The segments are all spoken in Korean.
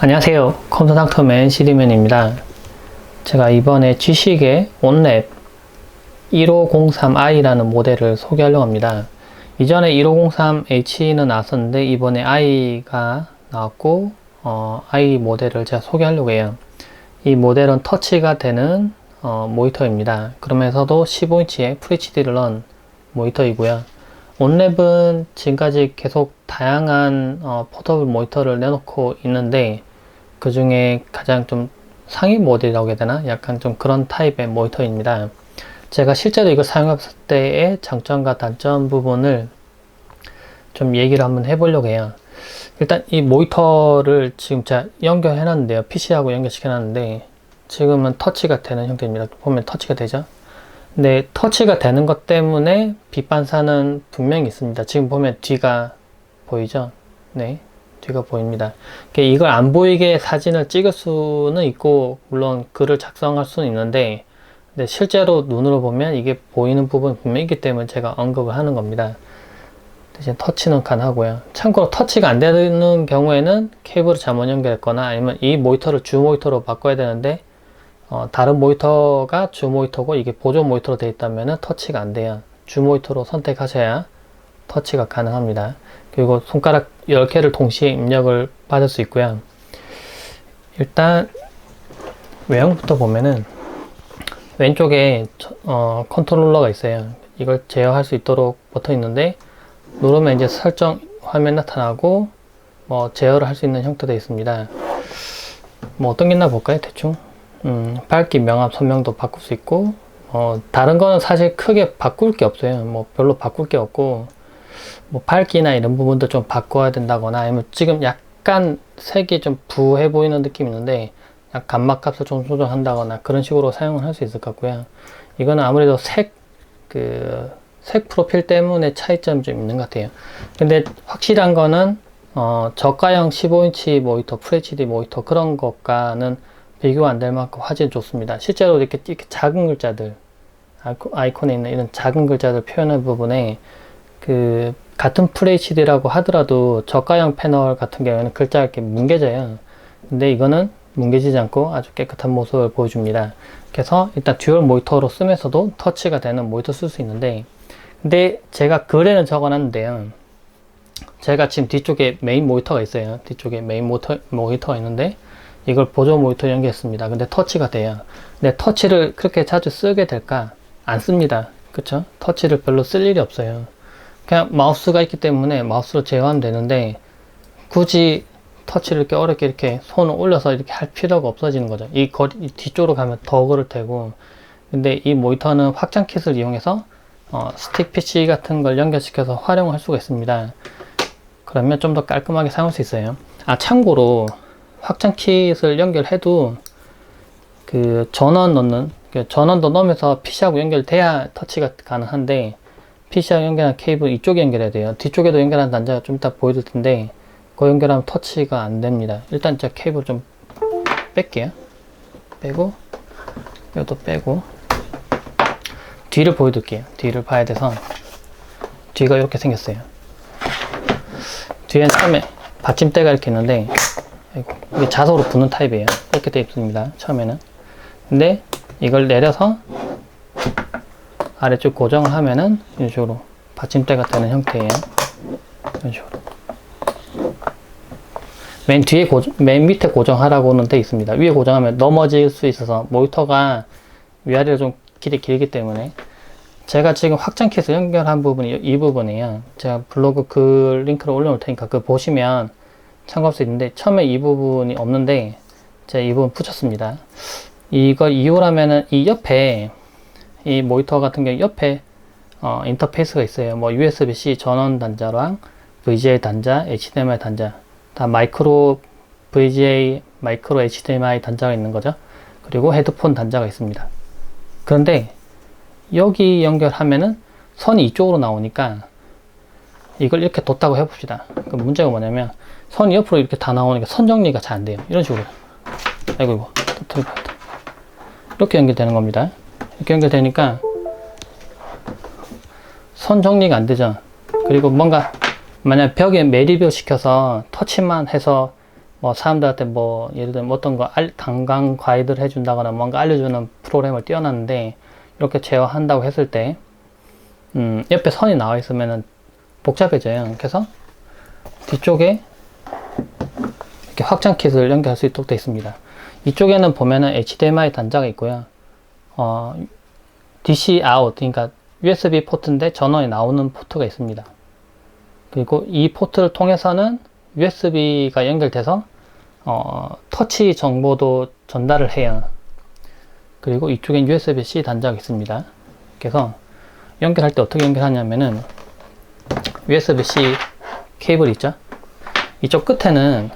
안녕하세요. 컴퓨터닥터맨 시리맨입니다. 제가 이번에 G식의 온랩 1503i라는 모델을 소개하려고 합니다. 이전에 1503H는 나왔었는데 이번에 i가 나왔고 어, i 모델을 제가 소개하려고 해요. 이 모델은 터치가 되는 어, 모니터입니다. 그러면서도 15인치의 FHD를 넣은 모니터이고요. 온랩은 지금까지 계속 다양한 어, 포터블 모니터를 내놓고 있는데 그 중에 가장 좀 상위 모델이라고 해야 되나? 약간 좀 그런 타입의 모니터입니다. 제가 실제로 이걸 사용했을 때의 장점과 단점 부분을 좀 얘기를 한번 해보려고 해요. 일단 이 모니터를 지금 제가 연결해 놨는데요. PC하고 연결시켜 놨는데 지금은 터치가 되는 형태입니다. 보면 터치가 되죠? 근데 터치가 되는 것 때문에 빛 반사는 분명히 있습니다. 지금 보면 뒤가 보이죠? 네. 뒤가 보입니다. 이걸 안 보이게 사진을 찍을 수는 있고, 물론 글을 작성할 수는 있는데, 근데 실제로 눈으로 보면 이게 보이는 부분이 분명히 있기 때문에 제가 언급을 하는 겁니다. 대신 터치는 가능하고요. 참고로 터치가 안 되는 경우에는 케이블을 잘못 연결했거나 아니면 이 모니터를 주 모니터로 바꿔야 되는데, 어, 다른 모니터가 주 모니터고 이게 보조 모니터로 되어 있다면 터치가 안 돼요. 주 모니터로 선택하셔야 터치가 가능합니다. 그리고 손가락 10개를 동시에 입력을 받을 수 있고요. 일단 외형부터 보면은 왼쪽에 어, 컨트롤러가 있어요. 이걸 제어할 수 있도록 버튼 있는데 누르면 이제 설정 화면 나타나고 뭐 제어를 할 수 있는 형태되어 있습니다. 뭐 어떤 게 있나 볼까요? 대충 음, 밝기, 명암, 선명도 바꿀 수 있고 어, 다른 거는 사실 크게 바꿀 게 없어요. 뭐 별로 바꿀 게 없고 뭐 밝기나 이런 부분도 좀 바꿔야 된다거나 아니면 지금 약간 색이 좀 부해 보이는 느낌이 있는데 약간 감막 값을 좀 조정한다거나 그런 식으로 사용을 할 수 있을 것 같고요. 이거는 아무래도 색, 그, 색 프로필 때문에 차이점이 좀 있는 것 같아요. 근데 확실한 거는, 어, 저가형 15인치 모니터, FHD 모니터 그런 것과는 비교 안 될 만큼 화질이 좋습니다. 실제로 이렇게, 이렇게 작은 글자들, 아이콘에 있는 이런 작은 글자들 표현할 부분에 그 같은 FHD라고 하더라도 저가형 패널 같은 경우에는 글자가 이렇게 뭉개져요. 근데 이거는 뭉개지지 않고 아주 깨끗한 모습을 보여줍니다. 그래서 일단 듀얼 모니터로 쓰면서도 터치가 되는 모니터 쓸 수 있는데 근데 제가 글에는 적어놨는데요. 제가 지금 뒤쪽에 메인 모니터가 있어요. 뒤쪽에 메인 모터, 모니터가 있는데 이걸 보조 모니터 연결했습니다. 근데 터치가 돼요. 근데 터치를 그렇게 자주 쓰게 될까? 안 씁니다. 그쵸? 터치를 별로 쓸 일이 없어요. 그냥 마우스가 있기 때문에 마우스로 제어하면 되는데 굳이 터치를 이렇게 어렵게 이렇게 손을 올려서 이렇게 할 필요가 없어지는 거죠. 이 거리 이 뒤쪽으로 가면 더 그럴 테고 근데 이 모니터는 확장 킷을 이용해서 어, 스틱 PC 같은 걸 연결시켜서 활용할 수가 있습니다. 그러면 좀 더 깔끔하게 사용할 수 있어요. 아 참고로 확장 킷을 연결해도 그 전원 넣는 그 전원도 넣으면서 PC하고 연결돼야 터치가 가능한데 PC하고 연결한 케이블 이쪽에 연결해야 돼요. 뒤쪽에도 연결한 단자가 좀 이따 보여줄 텐데 그 연결하면 터치가 안 됩니다. 일단 저 케이블 좀 뺄게요. 빼고 이것도 빼고 뒤를 보여줄게요. 뒤를 봐야 돼서 뒤가 이렇게 생겼어요. 뒤엔 처음에 받침대가 이렇게 있는데 이게 자석으로 붙는 타입이에요. 이렇게 되어 있습니다. 처음에는. 근데 이걸 내려서 아래쪽 고정을 하면은 이런 식으로 받침대가 되는 형태예요. 이런 식으로. 맨 뒤에 고정, 맨 밑에 고정하라고는 돼 있습니다. 위에 고정하면 넘어질 수 있어서 모니터가 위아래로 좀 길이 길기 때문에 제가 지금 확장 킷을 연결한 부분이 이 부분이에요. 제가 블로그 그 링크를 올려놓을 테니까 그 보시면 참고할 수 있는데 처음에 이 부분이 없는데 제가 이 부분 붙였습니다. 이걸 이유라면은 이 옆에 이 모니터 같은 경우 옆에 어, 인터페이스가 있어요. 뭐 USB-C 전원 단자랑 VGA 단자, HDMI 단자 다 마이크로 VGA, 마이크로 HDMI 단자가 있는 거죠. 그리고 헤드폰 단자가 있습니다. 그런데 여기 연결하면은 선이 이쪽으로 나오니까 이걸 이렇게 뒀다고 해봅시다. 그 문제가 뭐냐면 선이 옆으로 이렇게 다 나오니까 선 정리가 잘 안 돼요. 이런 식으로. 아이고 이거. 이렇게 연결되는 겁니다. 이렇게 연결되니까 선 정리가 안 되죠. 그리고 뭔가 만약 벽에 매립을 시켜서 터치만 해서 뭐 사람들한테 뭐 예를 들면 어떤 거 알, 강강 가이드를 해준다거나 뭔가 알려주는 프로그램을 띄워놨는데 이렇게 제어한다고 했을 때 음, 옆에 선이 나와 있으면은 복잡해져요. 그래서 뒤쪽에 이렇게 확장 킷을 연결할 수 있도록 되어 있습니다. 이쪽에는 보면은 HDMI 단자가 있고요. 어, DC out, 그러니까 USB 포트인데 전원이 나오는 포트가 있습니다. 그리고 이 포트를 통해서는 USB가 연결돼서 어, 터치 정보도 전달을 해요. 그리고 이쪽엔 USB-C 단자가 있습니다. 그래서 연결할 때 어떻게 연결하냐면은 USB-C 케이블 있죠? 이쪽 끝에는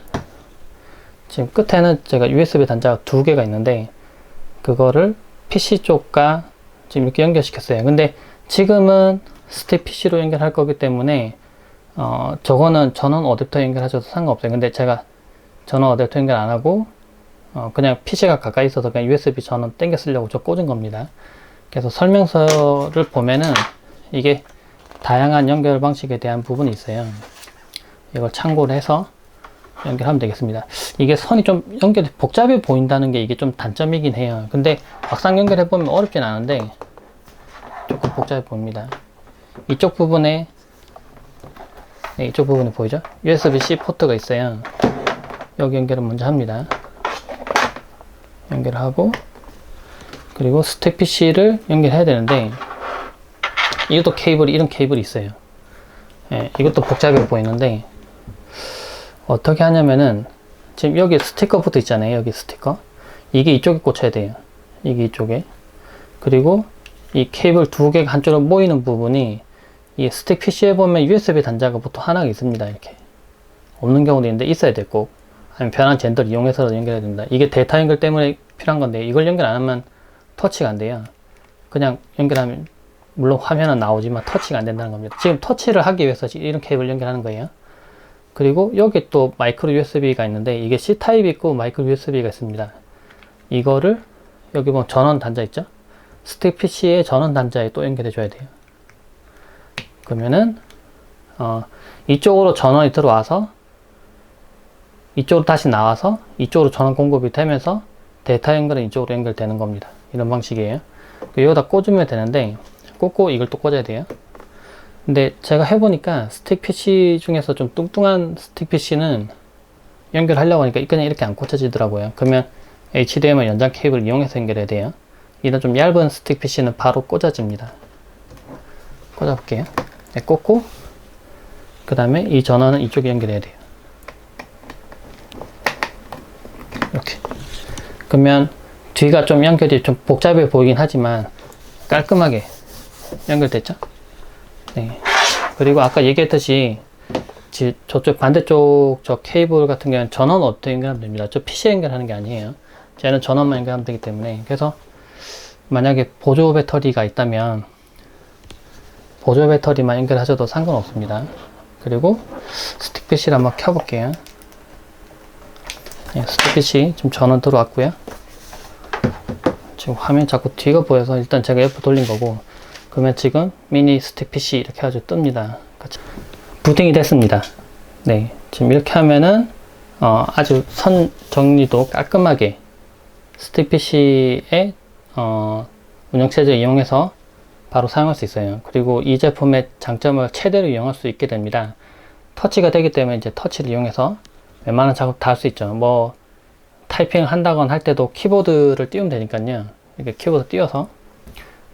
지금 끝에는 제가 USB 단자가 두 개가 있는데 그거를 PC 쪽과 지금 이렇게 연결시켰어요. 근데 지금은 스틱 PC로 연결할 거기 때문에 어, 저거는 전원 어댑터 연결하셔도 상관없어요. 근데 제가 전원 어댑터 연결 안 하고 어, 그냥 PC가 가까이 있어서 그냥 USB 전원 땡겨 쓰려고 저 꽂은 겁니다. 그래서 설명서를 보면은 이게 다양한 연결 방식에 대한 부분이 있어요. 이걸 참고를 해서 연결하면 되겠습니다. 이게 선이 좀 연결이 복잡해 보인다는 게 이게 좀 단점이긴 해요. 근데 막상 연결해 보면 어렵진 않은데 조금 복잡해 보입니다. 이쪽 부분에 네, 이쪽 부분에 보이죠? USB-C 포트가 있어요. 여기 연결을 먼저 합니다. 연결하고 그리고 스택 PC를 연결해야 되는데 이것도 케이블이 이런 케이블이 있어요. 예, 이것도 복잡해 보이는데 어떻게 하냐면은 지금 여기 스티커 붙어 있잖아요. 여기 스티커. 이게 이쪽에 꽂혀야 돼요. 이게 이쪽에. 그리고 이 케이블 두 개가 한쪽으로 모이는 부분이 이 스틱 PC에 보면 USB 단자가 보통 하나가 있습니다. 이렇게. 없는 경우도 있는데 있어야 돼 꼭. 아니면 변환 젠더를 이용해서라도 연결해야 된다. 이게 데이터 연결 때문에 필요한 건데 이걸 연결 안 하면 터치가 안 돼요. 그냥 연결하면 물론 화면은 나오지만 터치가 안 된다는 겁니다. 지금 터치를 하기 위해서 이런 케이블 연결하는 거예요. 그리고 여기 또 마이크로 USB가 있는데 이게 C 타입이 있고 마이크로 USB가 있습니다. 이거를 여기 보면 전원 단자 있죠? 스틱 PC의 전원 단자에 또 연결해 줘야 돼요. 그러면은 어, 이쪽으로 전원이 들어와서 이쪽으로 다시 나와서 이쪽으로 전원 공급이 되면서 데이터 연결은 이쪽으로 연결되는 겁니다. 이런 방식이에요. 여기다 꽂으면 되는데 꽂고 이걸 또 꽂아야 돼요. 근데 제가 해보니까 스틱 PC 중에서 좀 뚱뚱한 스틱 PC는 연결하려고 하니까 그냥 이렇게 안 꽂혀지더라고요. 그러면 HDMI 연장 케이블을 이용해서 연결해야 돼요. 이런 좀 얇은 스틱 PC는 바로 꽂아집니다. 꽂아볼게요. 네, 꽂고 그 다음에 이 전원은 이쪽에 연결해야 돼요. 이렇게. 그러면 뒤가 좀 연결이 좀 복잡해 보이긴 하지만 깔끔하게 연결됐죠? 네. 그리고 아까 얘기했듯이 지, 저쪽 반대쪽 저 케이블 같은 경우는 전원 어떻게 연결하면 됩니다. 저 PC 연결하는 게 아니에요. 쟤는 전원만 연결하면 되기 때문에 그래서 만약에 보조 배터리가 있다면 보조 배터리만 연결하셔도 상관없습니다. 그리고 스틱 PC를 한번 켜볼게요. 네, 스틱 PC 지금 전원 들어왔고요. 지금 화면 자꾸 뒤가 보여서 일단 제가 옆으로 돌린 거고 그러면 지금 미니 스틱 PC 이렇게 해가지고 뜹니다. 부팅이 됐습니다. 네, 지금 이렇게 하면은 어, 아주 선 정리도 깔끔하게 스틱 PC의 어, 운영체제 이용해서 바로 사용할 수 있어요. 그리고 이 제품의 장점을 최대로 이용할 수 있게 됩니다. 터치가 되기 때문에 이제 터치를 이용해서 웬만한 작업 다 할 수 있죠. 뭐 타이핑을 한다거나 할 때도 키보드를 띄우면 되니까요. 이렇게 키보드 띄워서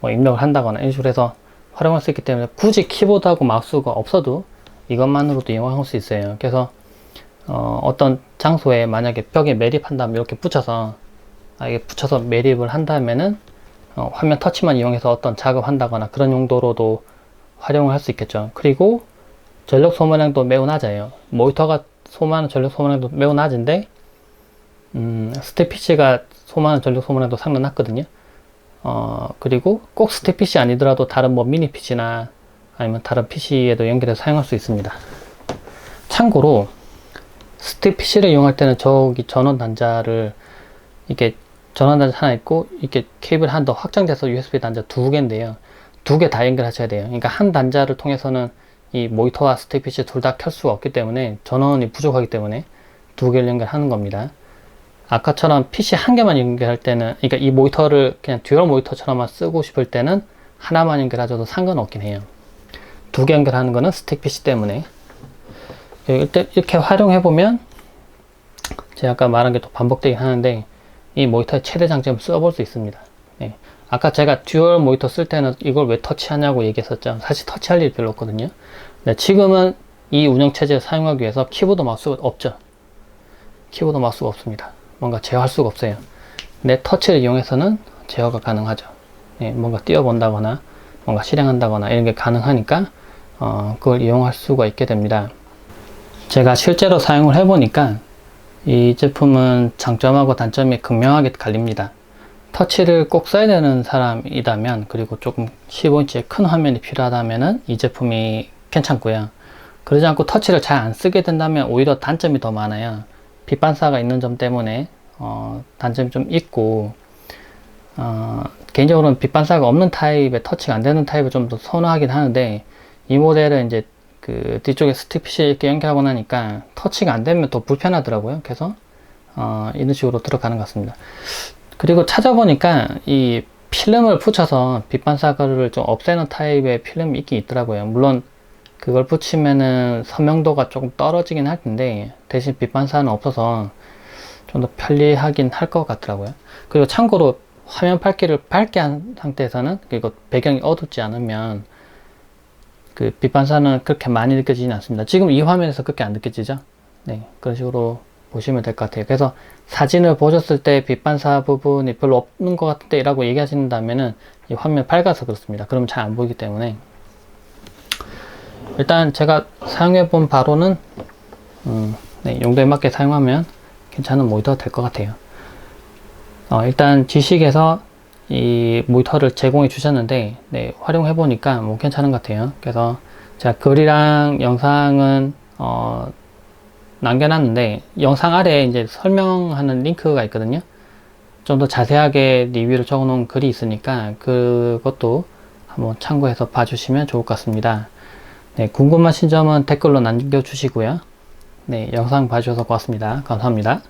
뭐 입력을 한다거나 이런 식으로 해서 활용할 수 있기 때문에 굳이 키보드하고 마우스가 없어도 이것만으로도 이용할 수 있어요. 그래서 어, 떤 장소에 만약에 벽에 매립한다면 이렇게 붙여서 아, 이게 붙여서 매립을 한다면은 어, 화면 터치만 이용해서 어떤 작업한다거나 그런 용도로도 활용을 할 수 있겠죠. 그리고 전력 소모량도 매우 낮아요. 모니터가 소모하는 전력 소모량도 매우 낮은데 음, PC가 소모하는 전력 소모량도 상당히 낮거든요. 어, 그리고 꼭 스택 PC 아니더라도 다른 뭐 미니 PC나 아니면 다른 PC에도 연결해서 사용할 수 있습니다. 참고로 스택 PC를 이용할 때는 저기 전원 단자를 이렇게 전원 단자 하나 있고 이렇게 케이블 하나 더 확장돼서 USB 단자 두 개인데요. 두 개 다 연결하셔야 돼요. 그러니까 한 단자를 통해서는 이 모니터와 스틱 PC 둘 다 켤 수가 없기 때문에 전원이 부족하기 때문에 두 개를 연결하는 겁니다. 아까처럼 PC 한 개만 연결할 때는, 그러니까 이 모니터를 그냥 듀얼 모니터처럼만 쓰고 싶을 때는 하나만 연결하셔도 상관없긴 해요. 두 개 연결하는 거는 스틱 PC 때문에. 이렇게, 이렇게 활용해 보면, 제가 아까 말한 게 또 반복되긴 하는데, 이 모니터의 최대 장점을 써볼 수 있습니다. 네. 아까 제가 듀얼 모니터 쓸 때는 이걸 왜 터치하냐고 얘기했었죠. 사실 터치할 일이 별로 없거든요. 네, 지금은 이 운영체제를 사용하기 위해서 키보드 마우스가 없죠. 키보드 마우스가 없습니다. 뭔가 제어할 수가 없어요. 내 터치를 이용해서는 제어가 가능하죠. 예, 뭔가 띄워본다거나 뭔가 실행한다거나 이런 게 가능하니까 어, 그걸 이용할 수가 있게 됩니다. 제가 실제로 사용을 해보니까 이 제품은 장점하고 단점이 극명하게 갈립니다. 터치를 꼭 써야 되는 사람이라면 그리고 조금 15인치의 큰 화면이 필요하다면 이 제품이 괜찮고요. 그러지 않고 터치를 잘 안 쓰게 된다면 오히려 단점이 더 많아요. 빛 반사가 있는 점 때문에 어, 단점이 좀 있고 어, 개인적으로는 빛 반사가 없는 타입의 터치가 안 되는 타입을 좀 더 선호하긴 하는데 이 모델은 이제 그 뒤쪽에 스틱 PC 이렇게 연결하고 나니까 터치가 안 되면 더 불편하더라고요. 그래서 어, 이런 식으로 들어가는 것 같습니다. 그리고 찾아보니까 이 필름을 붙여서 빛 반사를 좀 없애는 타입의 필름이 있긴 있더라고요. 물론 그걸 붙이면은 선명도가 조금 떨어지긴 할 텐데 대신 빛 반사는 없어서 좀 더 편리하긴 할 것 같더라고요. 그리고 참고로 화면 밝기를 밝게 한 상태에서는 그리고 배경이 어둡지 않으면 그 빛 반사는 그렇게 많이 느껴지진 않습니다. 지금 이 화면에서 그렇게 안 느껴지죠? 네, 그런 식으로 보시면 될 것 같아요. 그래서 사진을 보셨을 때 빛 반사 부분이 별로 없는 것 같은데 라고 얘기하신다면은 이 화면 밝아서 그렇습니다. 그러면 잘안 보이기 때문에 일단 제가 사용해 본 바로는 음, 네, 용도에 맞게 사용하면 괜찮은 모니터 될것 같아요. 어, 일단 지식에서 이 모니터를 제공해 주셨는데 네, 활용해 보니까 뭐 괜찮은 것 같아요. 그래서 제가 글이랑 영상은 어, 남겨놨는데 영상 아래에 이제 설명하는 링크가 있거든요. 좀 더 자세하게 리뷰를 적어 놓은 글이 있으니까 그것도 한번 참고해서 봐주시면 좋을 것 같습니다. 네, 궁금하신 점은 댓글로 남겨주시고요. 네, 영상 봐주셔서 고맙습니다. 감사합니다.